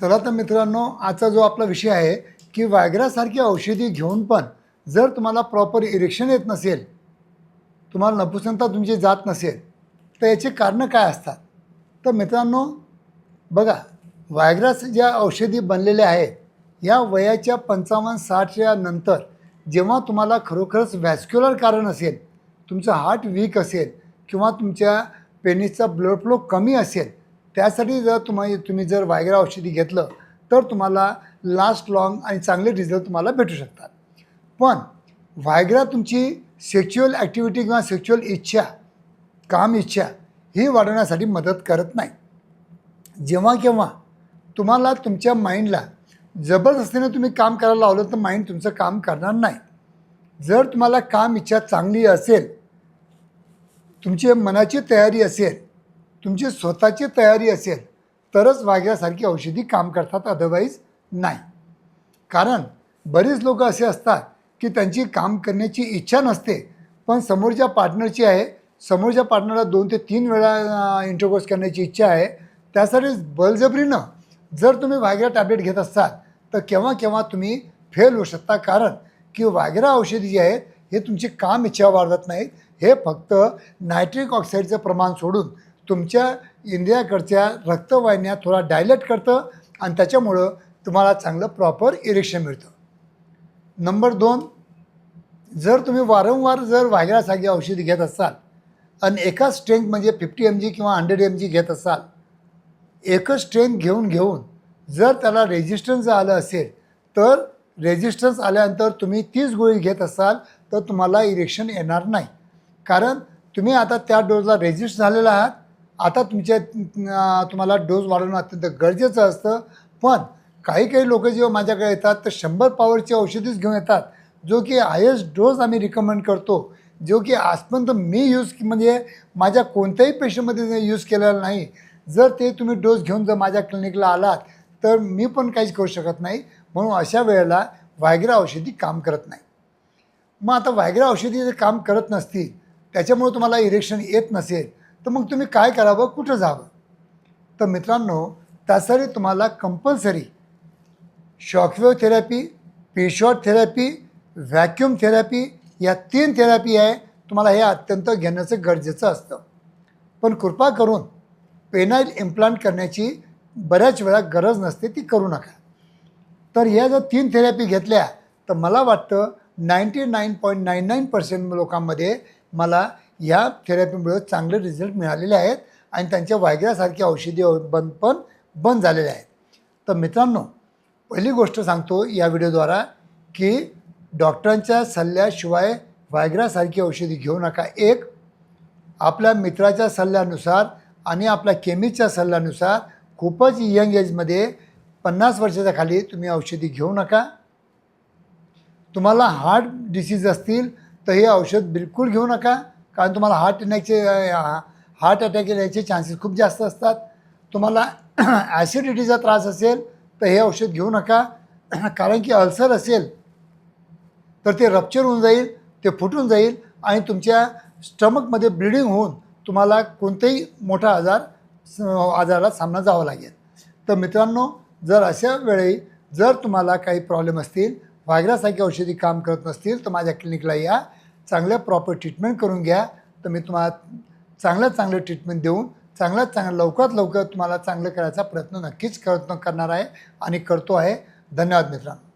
चला तर मित्रांनो आजचा जो आपला विषय आहे की वायग्रासारखी औषधी घेऊन पण जर तुम्हाला प्रॉपर इरेक्शन येत नसेल तुम्हाला नपुसंता तुमची जात नसेल तर याची कारणं काय असतात? तर मित्रांनो बघा वायग्रास ज्या औषधी बनलेल्या आहेत या वयाच्या पंचावन्न साठच्या नंतर जेव्हा तुम्हाला खरोखरच व्हॅस्क्युलर कारण असेल तुमचं हार्ट वीक असेल किंवा तुमच्या पेनिसचा ब्लड फ्लो कमी असेल त्यासाठी जर तुम्हाला तुम्ही जर वायग्रा औषधी घेतलं तर तुम्हाला लास्ट लाँग आणि चांगले रिझल्ट तुम्हाला भेटू शकतात. पण व्हायग्रा तुमची सेक्च्युअल ॲक्टिव्हिटी किंवा सेक्च्युअल इच्छा काम इच्छा ही वाढवण्यासाठी मदत करत नाही. जेव्हा केव्हा तुम्हाला तुमच्या माइंडला जबरदस्तीने तुम्ही काम करायला लावलं तर माइंड तुमचं काम करणार नाही. जर तुम्हाला काम इच्छा चांगली असेल तुमची मनाची तयारी असेल तुमची स्वतःची तयारी असेल तरच वाघ्यासारखी औषधी काम करतात अदरवाईज नाही. कारण बरेच लोक असे असतात की त्यांची काम करण्याची इच्छा नसते पण समोरच्या पार्टनरची आहे समोरच्या पार्टनरला दोन ते तीन वेळा इंटरकोर्स करण्याची इच्छा आहे त्यासाठी बळजबरीनं जर तुम्ही वायग्रा टॅबलेट घेत असाल तर केव्हा केव्हा तुम्ही फेल होऊ शकता. कारण की वायग्रा औषधी जी आहेत हे तुमची काम इच्छा वाढवत नाहीत. हे फक्त नायट्रिक ऑक्साईडचं प्रमाण सोडून तुमच्या इंद्रियाकडच्या रक्तवाहिन्या थोडा डायलेट करतं आणि त्याच्यामुळं तुम्हाला चांगलं प्रॉपर इरेक्शन मिळतं. नंबर दोन जर तुम्ही वारंवार जर वायग्रासारखी औषधी घेत असाल आणि एका स्ट्रेंथ म्हणजे फिफ्टी एम जी किंवा हंड्रेड एम जी घेत असाल एकच स्ट्रेंथ घेऊन घेऊन जर त्याला रेजिस्टन्स आलं असेल तर रेजिस्टन्स आल्यानंतर तुम्ही तीच गोळी घेत असाल तर तुम्हाला इरेक्शन येणार नाही. कारण तुम्ही आता त्या डोजला रेजिस्ट झालेला आहात आता तुमच्या तुम्हाला डोस वाढवणं अत्यंत गरजेचं असतं. पण काही काही लोक जेव्हा माझ्याकडे येतात तर शंभर पावरची औषधीच घेऊन येतात. जो की हायेस्ट डोस आम्ही रिकमेंड करतो. जो की आजपर्यंत मी यूज म्हणजे माझ्या कोणत्याही पेशंटमध्ये यूज केलेला नाही. जर ते तुम्ही डोस घेऊन जर माझ्या क्लिनिकला आलात तर मी पण काहीच करू शकत नाही. म्हणून अशा वेळेला व्हायग्रा औषधी काम करत नाही. मग आता व्हायग्रा औषधी जर काम करत नसतील त्याच्यामुळे तुम्हाला इरेक्शन येत नसेल. तर मग तुम्ही काय करावं? कुठं जावं? तर मित्रांनो त्यासाठी तुम्हाला compulsory shockwave therapy P shot therapy vacuum therapy या तीन थेरपी आहे. तुम्हाला हे अत्यंत घेण्याचं गरजेचं असतं. पण कृपा करून पेनाईल इम्प्लांट करण्याची बऱ्याच वेळा गरज नसते ती करू नका. तर ह्या जर तीन थेरपी घेतल्या तर मला वाटतं ninety nine point nine nine percent लोकांमध्ये मला या थेरपीमुळे चांगले रिझल्ट मिळालेले आहेत आणि त्यांच्या वायग्यासारखी औषधी बंद पण बंद झालेले आहेत. तर मित्रांनो पहिली गोष्ट सांगतो या व्हिडिओद्वारा की डॉक्टरांच्या सल्ल्याशिवाय वायग्रासारखी औषधी घेऊ नका. एक आपल्या मित्राच्या सल्ल्यानुसार आणि आपल्या केमिस्टच्या सल्ल्यानुसार खूपच यंग एजमध्ये पन्नास वर्षाच्या खाली तुम्ही औषधी घेऊ नका. तुम्हाला हार्ट डिसीज असतील तर हे औषध बिलकुल घेऊ नका. कारण तुम्हाला हार्ट अटॅकचे हार्ट अटॅक येण्याचे चान्सेस खूप जास्त असतात. तुम्हाला ॲसिडिटीचा त्रास असेल तर हे औषध घेऊ नका. कारण की अल्सर असेल तर ते रप्चर होऊन जाईल ते फुटून जाईल आणि तुमच्या स्टमकमध्ये ब्लिडिंग होऊन तुम्हाला कोणताही मोठा आजार स- आजाराला सामना जावा लागेल. तर मित्रांनो जर अशा वेळी जर तुम्हाला काही प्रॉब्लेम असतील वायग्रासारखी औषधी काम करत नसतील तर माझ्या क्लिनिकला या. चांगल्या प्रॉपर ट्रीटमेंट करून घ्या. तर मी तुम्हाला चांगल्यात चांगलं ट्रीटमेंट देऊन चांगल्यात चांगलं लवकरात लवकर तुम्हाला चांगलं करायचा प्रयत्न नक्कीच करत करणार आहे आणि करतो आहे. धन्यवाद मित्रांनो.